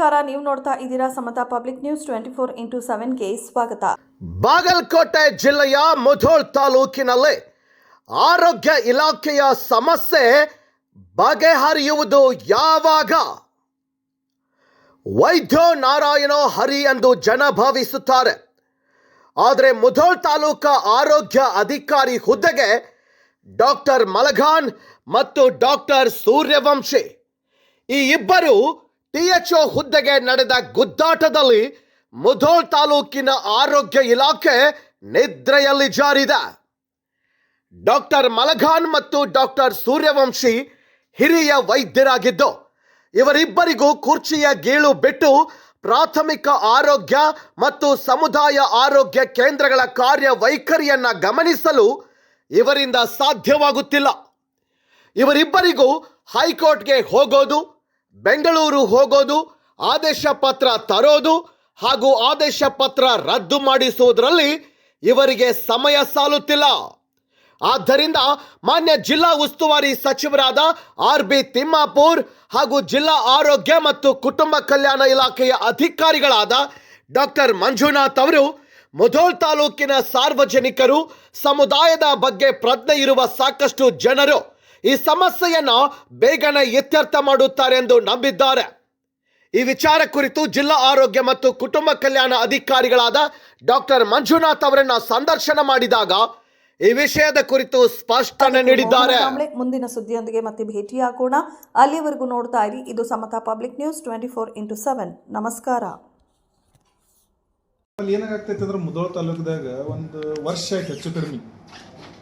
ನಮಸ್ಕಾರ. ನೀವು ನೋಡ್ತಾ ಇದ್ದೀರಾ Samata public news twenty four into ಸೆವೆನ್ಗೆ ಸ್ವಾಗತ. ಬಾಗಲಕೋಟೆ ಜಿಲ್ಲೆಯ ಮುಧೋಳ್ ತಾಲೂಕಿನಲ್ಲಿ ಆರೋಗ್ಯ ಇಲಾಖೆಯ ಸಮಸ್ಯೆ ಬಗೆಹರಿಯುವುದು ಯಾವಾಗ? ವೈದ್ಯೋ ನಾರಾಯಣೋ ಹರಿ ಎಂದು ಜನ ಭಾವಿಸುತ್ತಾರೆ. ಆದರೆ ಮುಧೋಳ್ ತಾಲೂಕ ಆರೋಗ್ಯ ಅಧಿಕಾರಿ ಹುದ್ದೆಗೆ ಡಾಕ್ಟರ್ ಮಲಘಾನ್ ಮತ್ತು ಡಾಕ್ಟರ್ ಸೂರ್ಯವಂಶಿ ಈ ಇಬ್ಬರು ಟಿಎಚ್ಒ ಹುದ್ದೆಗೆ ನಡೆದ ಗುದ್ದಾಟದಲ್ಲಿ ಮುಧೋಳ್ ತಾಲೂಕಿನ ಆರೋಗ್ಯ ಇಲಾಖೆ ನಿದ್ರೆಯಲ್ಲಿ ಜಾರಿದ. ಡಾಕ್ಟರ್ ಮಲಘಾನ್ ಮತ್ತು ಡಾಕ್ಟರ್ ಸೂರ್ಯವಂಶಿ ಹಿರಿಯ ವೈದ್ಯರಾಗಿದ್ದು, ಇವರಿಬ್ಬರಿಗೂ ಕುರ್ಚಿಯ ಗೀಳು ಬಿಟ್ಟು ಪ್ರಾಥಮಿಕ ಆರೋಗ್ಯ ಮತ್ತು ಸಮುದಾಯ ಆರೋಗ್ಯ ಕೇಂದ್ರಗಳ ಕಾರ್ಯವೈಖರಿಯನ್ನ ಗಮನಿಸಲು ಇವರಿಂದ ಸಾಧ್ಯವಾಗುತ್ತಿಲ್ಲ. ಇವರಿಬ್ಬರಿಗೂ ಹೈಕೋರ್ಟ್ಗೆ ಹೋಗೋದು ಬೆಂಗಳೂರು ಹೋಗೋದು, ಆದೇಶ ಪತ್ರ ತರೋದು ಹಾಗೂ ಆದೇಶ ಪತ್ರ ರದ್ದು ಮಾಡಿಸುವುದರಲ್ಲಿ ಇವರಿಗೆ ಸಮಯ ಸಾಲುತ್ತಿಲ್ಲ. ಆದ್ದರಿಂದ ಮಾನ್ಯ ಜಿಲ್ಲಾ ಉಸ್ತುವಾರಿ ಸಚಿವರಾದ ಆರ್ ಬಿ ತಿಮ್ಮಾಪುರ್ ಹಾಗೂ ಜಿಲ್ಲಾ ಆರೋಗ್ಯ ಮತ್ತು ಕುಟುಂಬ ಕಲ್ಯಾಣ ಇಲಾಖೆಯ ಅಧಿಕಾರಿಗಳಾದ ಡಾಕ್ಟರ್ ಮಂಜುನಾಥ್ ಅವರು ಮುಧೋಳ್ ತಾಲೂಕಿನ ಸಾರ್ವಜನಿಕರು ಸಮುದಾಯದ ಬಗ್ಗೆ ಪ್ರಜ್ಞೆ ಇರುವ ಸಾಕಷ್ಟು ಜನರು ಈ ಸಮಸ್ಯೆಯನ್ನು ಬೇಗನೆ ಇತ್ಯರ್ಥ ಮಾಡುತ್ತಾರೆ ಎಂದು ನಂಬಿದ್ದಾರೆ. ಈ ವಿಚಾರ ಕುರಿತು ಜಿಲ್ಲಾ ಆರೋಗ್ಯ ಮತ್ತು ಕುಟುಂಬ ಕಲ್ಯಾಣ ಅಧಿಕಾರಿಗಳಾದ ಡಾಕ್ಟರ್ ಮಂಜುನಾಥ್ ಅವರನ್ನ ಸಂದರ್ಶನ ಮಾಡಿದಾಗ ಈ ವಿಷಯದ ಕುರಿತು ಸ್ಪಷ್ಟನೆ ನೀಡಿದ್ದಾರೆ. ಮುಂದಿನ ಸುದ್ದಿಯೊಂದಿಗೆ ಮತ್ತೆ ಭೇಟಿಯಾಗೋಣ. ಅಲ್ಲಿವರೆಗೂ ನೋಡ್ತಾ ಇರಿ ಇದು Samata public news twenty four into seven. ನಮಸ್ಕಾರ. ಏನಾಗ್ತೈತೆ ಅಂದ್ರೆ ಮುದೋಳ ತಾಲೂಕದಾಗ ಒಂದು ವರ್ಷ ಹೆಚ್ಚು ಕಡಿಮೆ.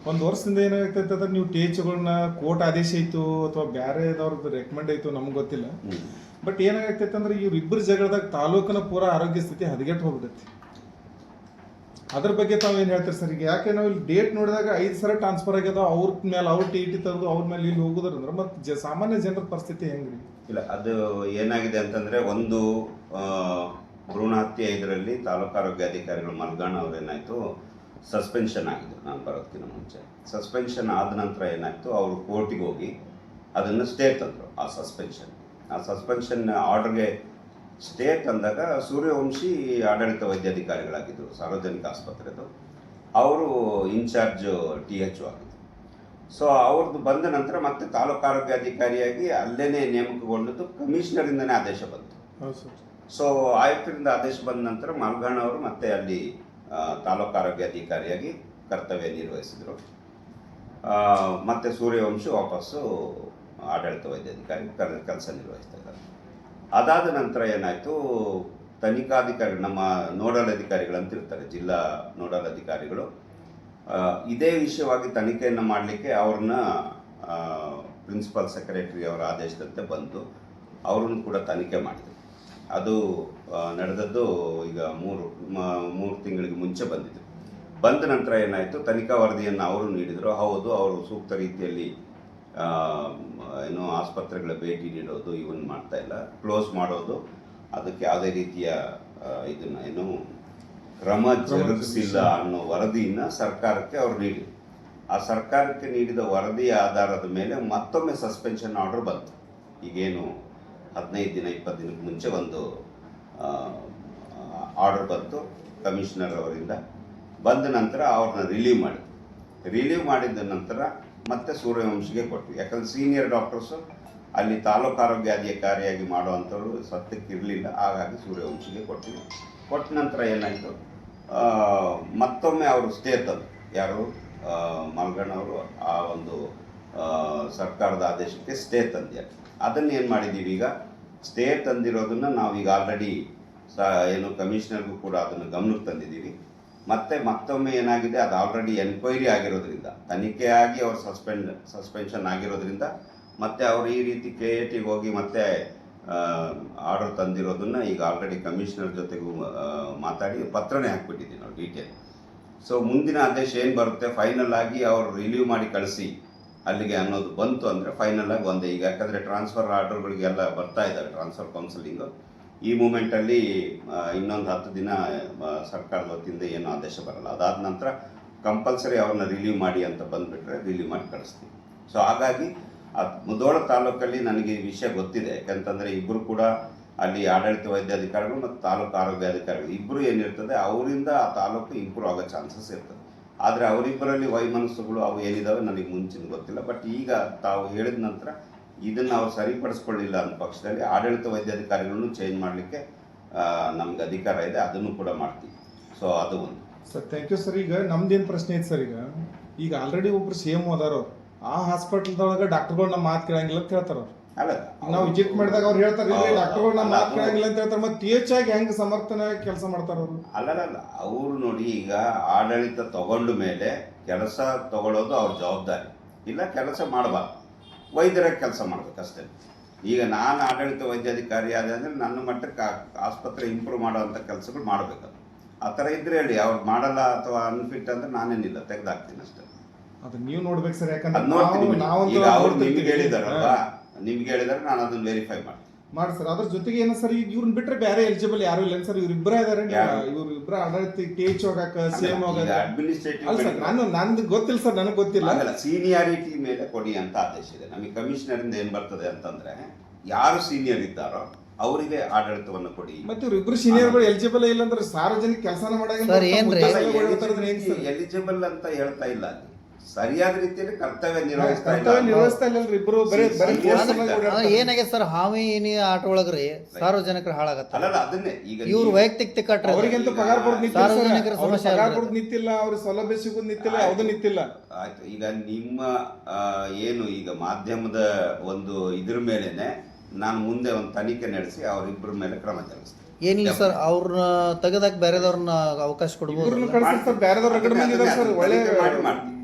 ಒಂದು ವರ್ಷದಿಂದ ಏನಾಗ್ತೈತೆ ಅಂದ್ರೆ ನೀವು ಟೇಚ್ಗಳನ್ನ ಕೋರ್ಟ್ ಆದೇಶ ಇತ್ತು ಅಥವಾ ಬೇರೆದವ್ರದ್ದು ರೆಕಮೆಂಡ್ ಐತು ನಮ್ಗೆ ಗೊತ್ತಿಲ್ಲ. ಬಟ್ ಏನಾಗ್ತೈತೆ ಅಂದ್ರೆ ಇವ್ರಿಬ್ಬರು ಜಗಳದಾಗ ತಾಲೂಕಿನ ಪೂರ ಆರೋಗ್ಯ ಸ್ಥಿತಿ ಹದಗೆಟ್ಟು ಹೋಗ್ಬಿಡತ್ತೆ ಅದ್ರ ಬಗ್ಗೆ ತಾವು ಏನು ಹೇಳ್ತೀರಿ ಸರ್ ಈಗ? ಯಾಕೆ ನಾವು ಇಲ್ಲಿ ಡೇಟ್ ನೋಡಿದಾಗ ಐದು ಸಲ ಟ್ರಾನ್ಸ್ಫರ್ ಆಗ್ಯದ ಅವ್ರ ಮೇಲೆ ಅವ್ರ ಟಿ ಟಿ ತೆಗೆದು ಅವ್ರ ಮೇಲೆ ಇಲ್ಲಿ ಹೋಗುದ್ರಂದ್ರೆ ಮತ್ತೆ ಜ ಸಾಮಾನ್ಯ ಜನರ ಪರಿಸ್ಥಿತಿ ಹೆಂಗ್ರಿ? ಇಲ್ಲ ಅದು ಏನಾಗಿದೆ ಅಂತಂದ್ರೆ ಒಂದು ಭ್ರೂಣ ಹತ್ಯೆ ಇದರಲ್ಲಿ ತಾಲೂಕು ಆರೋಗ್ಯ ಅಧಿಕಾರಿಗಳು ಮಲ್ಗಾಣ ಅವ್ರೇನಾಯ್ತು ಸಸ್ಪೆನ್ಷನ್ ಆಗಿದ್ದು ನಾನು ಬರೋದಕ್ಕಿಂತ ಮುಂಚೆ. ಸಸ್ಪೆನ್ಷನ್ ಆದ ನಂತರ ಏನಾಯಿತು ಅವರು ಕೋರ್ಟಿಗೆ ಹೋಗಿ ಅದನ್ನು ಸ್ಟೇ ತಂದರು ಆ ಸಸ್ಪೆನ್ಷನ್ ಆ ಸಸ್ಪೆನ್ಷನ್ ಆರ್ಡರ್ಗೆ ಸ್ಟೇ ತಂದಾಗ ಸೂರ್ಯವಂಶಿ ಆಡಳಿತ ವೈದ್ಯಾಧಿಕಾರಿಗಳಾಗಿದ್ದರು ಸಾರ್ವಜನಿಕ ಆಸ್ಪತ್ರೆದು. ಅವರು ಇನ್ಚಾರ್ಜ್ ಟಿ ಎಚ್ ಆಗಿದ್ದರು ಸೊ ಅವ್ರದ್ದು ಬಂದ ನಂತರ ಮತ್ತೆ ತಾಲೂಕು ಆರೋಗ್ಯಾಧಿಕಾರಿಯಾಗಿ ಅಲ್ಲೇ ನೇಮಕಗೊಂಡದ್ದು ಕಮಿಷನರಿಂದನೇ ಆದೇಶ ಬಂತು. ಸೊ ಆಯುಕ್ತರಿಂದ ಆದೇಶ ಬಂದ ನಂತರ ಮಾಲ್ಗಾಣ್ ಅವರು ಮತ್ತೆ ಅಲ್ಲಿ ತಾಲೂಕು ಆರೋಗ್ಯಾಧಿಕಾರಿಯಾಗಿ ಕರ್ತವ್ಯ ನಿರ್ವಹಿಸಿದರು. ಮತ್ತು ಸೂರ್ಯವಂಶಿ ವಾಪಸ್ಸು ಆಡಳಿತ ವೈದ್ಯಾಧಿಕಾರಿ ಕೆಲಸ ನಿರ್ವಹಿಸ್ತಾ ಇದ್ದಾರೆ ಅದಾದ ನಂತರ ಏನಾಯಿತು, ತನಿಖಾಧಿಕಾರಿ, ನಮ್ಮ ನೋಡಲ್ ಅಧಿಕಾರಿಗಳಂತಿರ್ತಾರೆ, ಜಿಲ್ಲಾ ನೋಡಲ್ ಅಧಿಕಾರಿಗಳು. ಇದೇ ವಿಷಯವಾಗಿ ತನಿಖೆಯನ್ನು ಮಾಡಲಿಕ್ಕೆ ಅವ್ರನ್ನ ಪ್ರಿನ್ಸಿಪಲ್ ಸೆಕ್ರೆಟರಿ ಅವರ ಆದೇಶದಂತೆ ಬಂದು ಅವರನ್ನು ಕೂಡ ತನಿಖೆ ಮಾಡಿದರು. ಅದು ನಡೆದದ್ದು ಈಗ ಮೂರು ಮೂರು ತಿಂಗಳಿಗೆ ಮುಂಚೆ ಬಂದಿದೆ. ಬಂದ ನಂತರ ಏನಾಯಿತು ತನಿಖಾ ವರದಿಯನ್ನು ಅವರು ನೀಡಿದರು. ಹೌದು ಅವರು ಸೂಕ್ತ ರೀತಿಯಲ್ಲಿ ಏನು ಆಸ್ಪತ್ರೆಗಳ ಭೇಟಿ ನೀಡೋದು ಇವನ್ ಮಾಡ್ತಾ ಇಲ್ಲ. ಕ್ಲೋಸ್ ಮಾಡೋದು ಅದಕ್ಕೆ ಯಾವುದೇ ರೀತಿಯ ಇದನ್ನ ಏನು ಕ್ರಮ ಜರುಗಿಸಿಲ್ಲ ಅನ್ನೋ ವರದಿಯನ್ನು ಸರ್ಕಾರಕ್ಕೆ ಅವರು ನೀಡಿದರು. ಆ ಸರ್ಕಾರಕ್ಕೆ ನೀಡಿದ ವರದಿಯ ಆಧಾರದ ಮೇಲೆ ಮತ್ತೊಮ್ಮೆ ಸಸ್ಪೆನ್ಷನ್ ಆರ್ಡರ್ ಬಂತು. ಈಗೇನು ಹದಿನೈದು ದಿನ, ಇಪ್ಪತ್ತು ದಿನಕ್ಕೆ ಮುಂಚೆ ಒಂದು ಆರ್ಡರ್ ಬಂತು ಕಮಿಷನರ್ ಅವರಿಂದ. ಬಂದ ನಂತರ ಅವ್ರನ್ನ ರಿಲೀವ್ ಮಾಡಿ ರಿಲೀವ್ ಮಾಡಿದ ನಂತರ ಮತ್ತೆ ಸೂರ್ಯವಂಶಿಗೆ ಕೊಟ್ವಿ ಯಾಕಂದ್ರೆ ಸೀನಿಯರ್ ಡಾಕ್ಟರ್ಸು ಅಲ್ಲಿ ತಾಲೂಕು ಆರೋಗ್ಯ ಅಧಿಕಾರಿಯಾಗಿ ಮಾಡುವಂಥವ್ರು ಸತ್ಯಕ್ಕೆ ಇರಲಿಲ್ಲ. ಹಾಗಾಗಿ ಸೂರ್ಯವಂಶಿಗೆ ಕೊಟ್ಟಿವಿ ಕೊಟ್ಟ ನಂತರ ಏನಾಯಿತು? ಮತ್ತೊಮ್ಮೆ ಅವರು ಸ್ಟೇ ತಂದು ಯಾರು? ಮಲ್ಗಣ್ಣವರು ಆ ಒಂದು ಸರ್ಕಾರದ ಆದೇಶಕ್ಕೆ ಸ್ಟೇ ತಂದ್ಯಾರು ಅದನ್ನು ಏನು ಮಾಡಿದ್ದೀವಿ ಈಗ? ಸ್ಟೇ ತಂದಿರೋದನ್ನು ಈಗ ಆಲ್ರೆಡಿ ಸ, ಏನು ಕಮಿಷನರ್ಗೂ ಕೂಡ ಅದನ್ನು ಗಮನಕ್ಕೆ ತಂದಿದ್ದೀವಿ. ಮತ್ತೆ ಮತ್ತೊಮ್ಮೆ ಏನಾಗಿದೆ, ಅದು ಆಲ್ರೆಡಿ ಎನ್ಕ್ವೈರಿ ಆಗಿರೋದ್ರಿಂದ ಆಗಿ ಅವ್ರು ಸಸ್ಪೆಂಡ್ ಸಸ್ಪೆನ್ಷನ್ ಆಗಿರೋದ್ರಿಂದ, ಮತ್ತೆ ಅವರು ಈ ರೀತಿ ಕೆ ಎ ಟಿಗೆ ಹೋಗಿ ಮತ್ತೆ ಆರ್ಡರ್ ತಂದಿರೋದನ್ನ ಈಗ ಆಲ್ರೆಡಿ ಕಮಿಷನರ್ ಜೊತೆಗೂ ಮಾತಾಡಿ ಪತ್ರನೇ ಹಾಕ್ಬಿಟ್ಟಿದ್ದೀವಿ ನಾವು ಡೀಟೇಲ್ ಸೊ ಮುಂದಿನ ಆದೇಶ ಏನು ಬರುತ್ತೆ? ಫೈನಲ್ ಆಗಿ ಅವರು ರಿಲೀವ್ ಮಾಡಿ ಕಳಿಸಿ. ಅಲ್ಲಿಗೆ ಅನ್ನೋದು ಬಂತು ಅಂದರೆ ಫೈನಲ್ ಆಗಿ ಒಂದೇ. ಈಗ ಯಾಕಂದರೆ ಟ್ರಾನ್ಸ್ಫರ್ ಆರ್ಡರ್ಗಳಿಗೆಲ್ಲ ಬರ್ತಾ ಇದ್ದಾವೆ ಟ್ರಾನ್ಸ್ಫರ್ ಕೌನ್ಸಿಲಿಂಗು ಈ ಮೂಮೆಂಟಲ್ಲಿ ಇನ್ನೊಂದು ಹತ್ತು ದಿನ ಸರ್ಕಾರದ ವತಿಯಿಂದ ಏನು ಆದೇಶ ಬರಲ್ಲ. ಅದಾದ ನಂತರ ಕಂಪಲ್ಸರಿ ಅವ್ರನ್ನ ರಿಲೀವ್ ಮಾಡಿ ಅಂತ ಬಂದುಬಿಟ್ರೆ ರಿಲೀವ್ ಮಾಡಿ ಕಳಿಸ್ತೀವಿ ಸೊ ಹಾಗಾಗಿ ಆ ಮುದೋಳ ತಾಲೂಕಲ್ಲಿ ನನಗೆ ಈ ವಿಷಯ ಗೊತ್ತಿದೆ. ಯಾಕಂತಂದರೆ ಇಬ್ಬರು ಕೂಡ ಅಲ್ಲಿ ಆಡಳಿತ ವೈದ್ಯಾಧಿಕಾರಿಗಳು ಮತ್ತು ತಾಲೂಕು ಆರೋಗ್ಯಾಧಿಕಾರಿಗಳು. ಇಬ್ಬರು ಏನಿರ್ತದೆ, ಅವರಿಂದ ಆ ತಾಲೂಕು ಇಂಪ್ರೂವ್ ಆಗೋ ಚಾನ್ಸಸ್ ಇರ್ತದೆ. ಆದರೆ ಅವರಿಬ್ಬರಲ್ಲಿ ವೈಮನಸ್ಸುಗಳು ಅವು ಏನಿದಾವೆ ನನಗೆ ಮುಂಚಿನ ಗೊತ್ತಿಲ್ಲ. ಬಟ್ ಈಗ ತಾವು ಹೇಳಿದ ನಂತರ ಇದನ್ನು ಅವ್ರು ಸರಿಪಡಿಸ್ಕೊಳ್ಳಿಲ್ಲ ಅನ್ನೋ ಪಕ್ಷದಲ್ಲಿ ಆಡಳಿತ ವೈದ್ಯಾಧಿಕಾರಿಗಳನ್ನು ಚೇಂಜ್ ಮಾಡಲಿಕ್ಕೆ ನಮ್ಗೆ ಅಧಿಕಾರ ಇದೆ. ಅದನ್ನು ಕೂಡ ಮಾಡ್ತೀವಿ. ಸೊ ಅದು ಒಂದು. ಸರ್ ಥ್ಯಾಂಕ್ ಯು ಸರ್ ಈಗ ನಮ್ದೇನು ಪ್ರಶ್ನೆ ಐತೆ ಸರ್ ಈಗ? ಈಗ ಆಲ್ರೆಡಿ ಒಬ್ರು ಸೇಮ್ ಎಂ ಆ ಹಾಸ್ಪಿಟಲ್ದೊಳಗೆ ಡಾಕ್ಟರ್ಗಳು ನಮ್ಮ ಮಾತು ಕೇಳಂಗಿಲ್ಲ ಅಂತ ಹೇಳ್ತಾರ ಅವ್ರು. ಅಲ್ಲ ನಾವು ವಿಜಿಟ್ ಮಾಡಿದಾಗ ಅವ್ರು ಹೇಳ್ತಾರೆ ಇಲ್ಲ. ಡಾಕ್ಟರ್ಗಳು ನಮ್ಮ ಮಾತು ಕೇಳಂಗಿಲ್ಲ ಅಂತ ಹೇಳ್ತಾರೆ ಮತ್ತೆ ಹೆಚ್ಚಾಗಿ ಹೆಂಗ್ ಸಮರ್ಥನೆ ಕೆಲಸ ಮಾಡ್ತಾರೆ ಅವರು ಅಲ್ಲಲ್ಲ ಅವರು ನೋಡಿ ಈಗ ಆಡಳಿತ ತಗೊಂಡ ಮೇಲೆ ಕೆಲಸ ತಗೊಳ್ಳೋದು ಅವ್ರ ಜವಾಬ್ದಾರಿ ಇಲ್ಲ ಕೆಲಸ ಮಾಡಬಾರ್ದು ವೈದ್ಯರ ಕೆಲಸ ಮಾಡ್ಬೇಕಷ್ಟೇ ಈಗ ನಾನು ಆಡಳಿತ ವೈದ್ಯಾಧಿಕಾರಿ ಆದ ಅಂದ್ರೆ ನನ್ನ ಮಟ್ಟಕ್ಕೆ ಆಸ್ಪತ್ರೆ ಇಂಪ್ರೂವ್ ಮಾಡೋವಂಥ ಕೆಲಸಗಳು ಮಾಡಬೇಕು ಆ ಥರ ಇದ್ರೆ ಹೇಳಿ ಅವ್ರು ಮಾಡಲ್ಲ ಅಥವಾ ಅನ್ಫಿಟ್ ಅಂದ್ರೆ ನಾನೇನಿಲ್ಲ ತೆಗೆದಾಕ್ತೀನಿ ಅಷ್ಟೇ ಅದು ನೀವು ನೋಡ್ಬೇಕು ಸರ್ ಯಾಕಂದ್ರೆ ನೋಡ್ತೀನಿ ಈಗ ಅವ್ರು. ನಿಮ್ಗೆ ಹೇಳಿದಾರಲ್ವಾ. ನಿಮ್ಗೆ ಹೇಳಿದ್ರೆ ನಾನು ಅದನ್ನ ವೆರಿಫೈ ಮಾಡ್ತೀನಿ. ಮಾಡಿ ಸರ್. ಅದ್ರ ಜೊತೆಗೆ ಏನೋ ಸರ್ ಈಗ ಇವ್ರನ್ನ ಬಿಟ್ರೆ ಬೇರೆ ಎಲಿಜಿಬಲ್ ಯಾರು ಇಲ್ಲ ಸರ್. ಇವ್ರ ಇಬ್ಬರ ಇದಾರೆ? ಇವ್ರ ಇಬ್ಬರ ಆಡಳಿತ ಟೇಚ್ ಹೋಗಾಕ ಸೇಮ್ ಅಲ್ಲ ಸರ್ ಅಡ್ಮಿನಿಸ್ಟ್ರೇಟಿವ್ ನಾನು ನಂದು ಗೊತ್ತಿಲ್ಲ ಸರ್ ನನಗೆ ಗೊತ್ತಿಲ್ಲ. ಅಲ್ಲ ಸೀನಿಯಾರಿಟಿ ಮೇಲೆ ಕೊಡಿ ಅಂತ ಆದೇಶ ಇದೆ. ನಮಗೆ ಕಮಿಷನರ್ ಇಂದ ಏನ್ ಬರ್ತದೆ ಅಂತಂದ್ರೆ ಯಾರು ಸೀನಿಯರ್ ಇದ್ದಾರೋ ಅವರಿಗೆ ಆಡಳಿತವನ್ನು ಕೊಡಿ. ಮತ್ತೆ ಇವ್ರಿಬ್ರು ಸೀನಿಯರ್ಗಳು ಎಲಿಜಿಬಲ್ ಇಲ್ಲ ಅಂದ್ರೆ ಸಾರ್ವಜನಿಕ ಕೆಲಸನ ಮಾಡಿ ಸರ್, ಏನ್ರಿ? ಎಲಿಜಿಬಲ್ ಅಂತ ಹೇಳ್ತಾ ಇಲ್ಲ ಅಲ್ಲಿ. ಸರಿಯಾದ ರೀತಿಯಲ್ಲಿ ಕರ್ತವ್ಯ ನಿರ್ವಹಿಸ್ತಾ ಇಲ್ಲ. ಕರ್ತವ್ಯ ನಿರ್ವಹಿಸ್ತಾ ಇಬ್ರು ಬರೀ ಬರೀ ಸಿ- force ಆಗಿ ಓಡಾಡ್ತಾರೆ. ಏನಾಗೈತೆ ಸರ್? ಹಾವಿ ಏನಿ ಆಟ ಒಳಗ್ರಿ ಸಾರ್ವಜನಿಕರು ಹಾಳಾಗತ್ತ. ಅಲ್ಲಲ್ಲ ಅದನ್ನೇ. ಈಗ ಇವ್ರು ನೀವು- ವೈಯಕ್ತಿಕ ತಿಕ್ಕಟ್ರಿ ಅವ್ರಿಗಂತೂ ಪಗಾರ ಕೊಡೋದು ನಿಂತಿಲ್ಲ ಸರ್. ಸಾರ್ವಜನಿಕರ ಅವ್ರ ಸಮಸ್ಯೆ ಪಗಾರ ಕೊಡೋದು ನಿಂತಿಲ್ಲ ಅವ್ರ ಸೌಲಭ್ಯ ಸಿಗೋದು ನಿಂತಿಲ್ಲ ಆಯ್ತು. ಯಾವ್ದು ನಿಂತಿಲ್ಲ. ಆಯ್ತು. ಈಗ ನಿಮ್ಮ ಆ, ಏನು ಈಗ ಮಾಧ್ಯಮದ ಒಂದು ಇದ್ರ ಮೇಲೆನೆ ನಾನು ಮುಂದೆ ಒಂದು ತನಿಖೆ ನಡೆಸಿ ಅವರಿಬ್ಬರ ಮೇಲೆ ಕ್ರಮ ಜರುಗಿಸ್ತೀನಿ. ಏನಿಲ್ಲ ಸರ್ ಅವ್ರನ್ನ ತೆಗೆದಾಕ ಬೇರೆದವ್ರನ್ನ ಅವಕಾಶ ಕೊಡ್ಬೋದು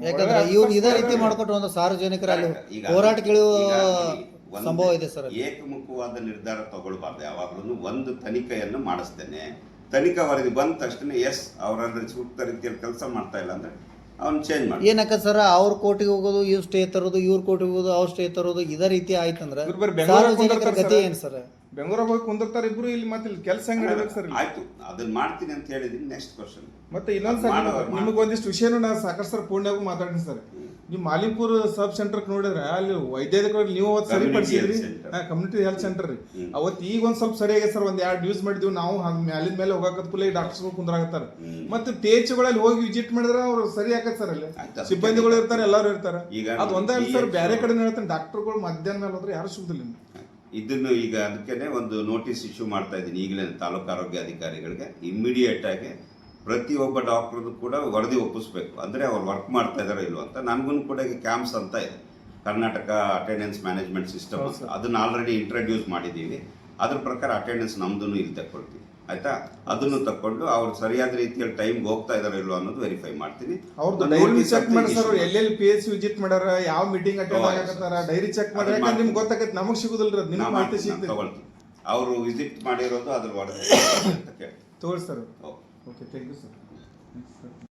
ಯಾಕಂದ್ರೆ ಇವ್ರು ಇದೇ ರೀತಿ ಇದಾರೆ. ಮಾಡ್ಕೊಟ್ರು ಒಂದು ಸಾರ್ವಜನಿಕರ ಅಲ್ಲಿ ಈಗ ಹೋರಾಟ ಕೇಳುವ ಒಂದು ಸಂಭವ ಇದೆ ಸರ್ ಏಕಮುಖವಾದ ನಿರ್ಧಾರ ತಗೊಳ್ಬಾರ್ದು. ಯಾವಾಗಲೂ ಒಂದು ತನಿಖೆಯನ್ನು ಮಾಡಿಸ್ತೇನೆ. ತನಿಖಾ ವರದಿ ಬಂದ ತಕ್ಷಣ ಎಸ್ ಅವರಲ್ಲಿ ಸೂಕ್ತ ರೀತಿಯಲ್ಲಿ ಕೆಲಸ ಮಾಡ್ತಾ ಇಲ್ಲ ಅಂದ್ರೆ ಅವ್ನು ಚೇಂಜ್ ಮಾಡಿ ಏನಕ್ಕ ಸರ್ ಅವ್ರ ಕೋಟಿಗೆ ಹೋಗೋದು ಇವ್ರು ಸ್ಟೇ ತರೋದು ಇವ್ರ ಕೋಟಿಗೆ ಹೋಗೋದು ಅವ್ರ ಸ್ಟೇ ತರೋದು ಇದೇ ರೀತಿ ಆಯ್ತಂದ್ರೆ ಇವ್ರು ಬರೀ ಬೆಂಗಳೂರಾಗ ಸಾರ್ವಜನಿಕರ ಕುಂದಿರ್ತಾರೆ ಗತಿ ಸರ್. ಏನ್ ಸರ್ ಬೆಂಗಳೂರಾಗ ಹೋಗಿ ಕುಂದಿರ್ತಾರೆ ಇಬ್ರು ಇಲ್ಲಿ ಮತ್ತೆ ಇಲ್ಲಿ ಕೆಲಸ ಹೆಂಗ್ ನಡಿಬೇಕು ಸರ್ ಇಲ್ಲಿ? ಆಯ್ತು ಅದನ್ನ ಮಾಡ್ತೀನಿ ಅಂತ ಹೇಳಿದೀನಿ ನೆಕ್ಸ್ಟ್ ಕ್ವಶನ್ ಮತ್ತೆ ಇನ್ನೊಂದ್ ಸರ್. ನಿಮಗೆ ಒಂದಿಷ್ಟು ವಿಷಯನೂ ನಾನು ಸಾಕಷ್ಟು ಸರ್ ಪೂರ್ಣ್ಯಾಗೂ ಮಾತಾಡ್ತೀನಿ ಸರ್ ನೀವು ಮಾಲಿಪುರ್ ಸಬ್ ಸೆಂಟರ್ ನೋಡಿದ್ರೆ ಅಲ್ಲಿ ವೈದ್ಯಾಧಿಕಾರಿ ನೀವು ಅವತ್ತು ಸರಿಪಡಿಸಿದ್ರಿ center. ಕಮ್ಯುನಿಟಿ ಹೆಲ್ತ್ ಸೆಂಟರ್ ರೀ. ಅವತ್ತು ಈಗ ಒಂದು ಸ್ವಲ್ಪ ಸರಿಯಾಗಿ ಸರ್ ಒಂದ್ ಎರಡು ಯೂಸ್ ಮಾಡಿದ್ವಿ ನಾವು. ಹಂಗೆ ಮ್ಯಾಲಿನ ಮೇಲೆ ಹೋಗಕತ್ ಕೂಲೆ ಡಾಕ್ಟರ್ಸ್ಗಳು ಕುಂದ್ರಾಗತ್ತಾರ ಮತ್ತು ತೇಜ್ಗಳಲ್ಲಿ ಹೋಗಿ ವಿಸಿಟ್ ಮಾಡಿದ್ರೆ ಅವ್ರು ಸರಿ ಆಗತ್ತೆ ಸರ್ ಅಲ್ಲಿ. ಅದಕ್ಕೆ ಸಿಬ್ಬಂದಿಗಳು ಇರ್ತಾರೆ ಎಲ್ಲರೂ ಇರ್ತಾರೆ. ಈಗ ಅದು ಒಂದೇ ಅಲ್ಲ ಸರ್ ಬೇರೆ ಕಡೆ ಹೇಳ್ತಾನೆ ಡಾಕ್ಟರ್ಗಳು ಮಧ್ಯಾಹ್ನ ಮೇಲೆ ಹೋದ್ರೆ ಯಾರು ಸಿಗುದಿಲ್ಲ. ಇದನ್ನು ಈಗ ಅದಕ್ಕೇನೆ ಒಂದು ನೋಟಿಸ್ ಇಶ್ಯೂ ಮಾಡ್ತಾ ಇದ್ದೀನಿ. ಈಗಲೇ ತಾಲೂಕು ಆರೋಗ್ಯಾಧಿಕಾರಿಗಳಿಗೆ ಇಮ್ಮಿಡಿಯೇಟ್ ಆಗಿ ಪ್ರತಿಯೊಬ್ಬ ಡಾಕ್ಟ್ರದ್ದು ಕೂಡ ವರದಿ ಒಪ್ಪಿಸ್ಬೇಕು. ಅಂದರೆ ಅವ್ರು ವರ್ಕ್ ಮಾಡ್ತಾ ಇದಾರೋ ಇಲ್ವೋ ಅಂತ. ನನಗೂ ಕೂಡ ಈಗ ಕ್ಯಾಂಪ್ಸ್ ಅಂತ ಇದೆ. ಕರ್ನಾಟಕ ಅಟೆಂಡೆನ್ಸ್ ಮ್ಯಾನೇಜ್ಮೆಂಟ್ ಸಿಸ್ಟಮ್ ಅಂತ. ಅದನ್ನ ಆಲ್ರೆಡಿ ಇಂಟ್ರಡ್ಯೂಸ್ ಮಾಡಿದ್ದೀವಿ. ಅದ್ರ ಪ್ರಕಾರ ಅಟೆಂಡೆನ್ಸ್ ನಮ್ದು ಇಲ್ಲಿ ತಗೊಳ್ತೀವಿ ಆಯ್ತಾ? ಅದನ್ನು ತಕೊಂಡು ಅವ್ರು ಸರಿಯಾದ ರೀತಿಯಲ್ಲಿ ಟೈಮ್ಗೆ ಹೋಗ್ತಾ ಇದಾರೋ ಇಲ್ವೋ ಅನ್ನೋದು ವೆರಿಫೈ ಮಾಡ್ತೀನಿ. ಅವ್ರದ್ದು ಡೈರಿ ಚೆಕ್ ಮಾಡಿ ಸರ್ ಎಲ್ಲೆಲ್ಲಿ ಪಿ ಎಸ್ ವಿಸಿಟ್ ಮಾಡ್ಯಾರ ಯಾವ ಮೀಟಿಂಗ್ ಅಟೆಂಡ್ ಹೌದು ಡೈರಿ ಚೆಕ್ ಮಾಡ್ರೆ ನಿಮ್ಗೆ. ಗೊತ್ತಾಗತ್ತೆ ನಮಗ್ ಸಿಗುದಿಲ್ರಿ ಅದು. ನಿಮ್ಗೆ ಮಾಹಿತಿ ಸಿಗ್ತದೆ. ತಗೊಳ್ತೀವಿ ಅವರು ವಿಸಿಟ್ ಮಾಡಿರೋದು ಅದ್ರ ವರದಿ ತೋರಿಸ್ತಾರೆ ಕೇಳಿ ತೋರಿ sir okay okay thank you sir